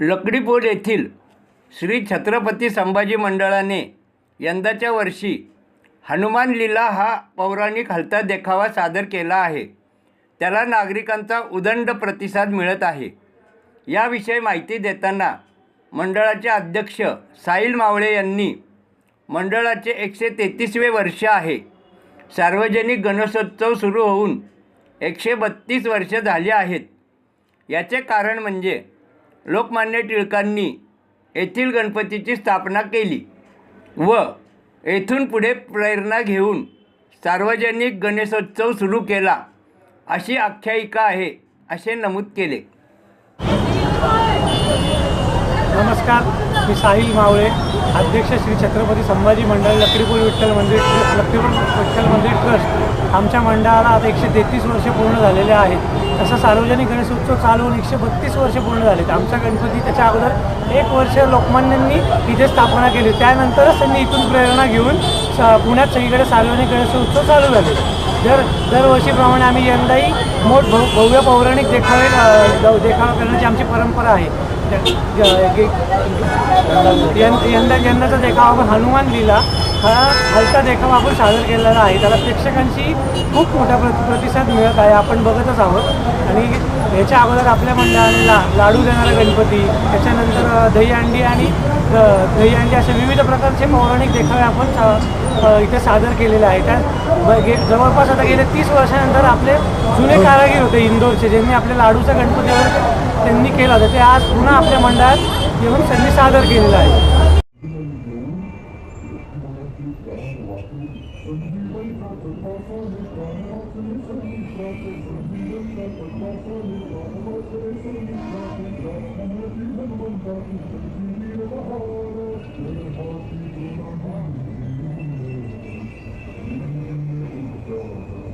लकडीपूर येथील श्री छत्रपती संभाजी मंडळाने यंदाच्या वर्षी हनुमान लीला हा पौराणिक हलता देखावा सादर केला आहे. त्याला नागरिकांचा उदंड प्रतिसाद मिळत आहे. याविषयी माहिती देताना मंडळाचे अध्यक्ष साहिल मावळे यांनी मंडळाचे एकशे तेहतीसवे वर्ष आहे. सार्वजनिक गणेशोत्सव सुरू होऊन एकशे बत्तीस वर्ष झाली आहेत. याचे कारण म्हणजे लोकमान्य टिळकांनी येथील गणपतीची स्थापना केली व येथून पुढे प्रेरणा घेऊन सार्वजनिक गणेशोत्सव सुरू केला अशी आख्यायिका आहे असे नमूद केले. नमस्कार मी साहिल मावळे अध्यक्ष श्री छत्रपती संभाजी मंडळ लकडीपूर विठ्ठल मंदिर लकडीपूर विठ्ठल मंदिर ट्रस्ट. आमच्या मंडळाला आता एकशे तेहतीस वर्ष पूर्ण झालेले आहेत. तसं सार्वजनिक गणेशोत्सव उत्सव चालवून एकशे बत्तीस वर्ष पूर्ण झालेत आमचा गणपती त्याच्या अगोदर एक वर्ष लोकमान्यांनी इथे स्थापना केली. त्यानंतरच त्यांनी इथून प्रेरणा घेऊन स पुण्यात सगळीकडे सार्वजनिक गणेशोत्सव चालू झाले. दर दरवर्षीप्रमाणे आम्ही यंदाही मोठ भव भव्य पौराणिक देखावे द- देखावा करण्याची आमची परंपरा आहे. त्या- गे- यंदा यंदाचा देखावा आपण हनुमान लिहिला हा हलका देखावा आपण सादर केलेला आहे. त्याला प्रेक्षकांची खूप मोठा प्रति प्रतिसाद मिळत आहे. आपण बघतच आहोत. आणि याच्या अगोदर आपल्या मंडळाने ला लाडू देणारा गणपती त्याच्यानंतर दहीहंडी आणि दहीहंडी असे विविध प्रकारचे पौराणिक देखावे आपण इथे सादर केलेले आहे त्या गे- जवळपास आता गेले तीस वर्षानंतर आपले जुने कारागीर होते इंदोरचे ज्यांनी आपल्या लाडूचा गणपतीवर त्यांनी केला होता. ते आज पुन्हा आपल्या मंडळात येऊन त्यांनी सादर केलेलं आहे. Thank you.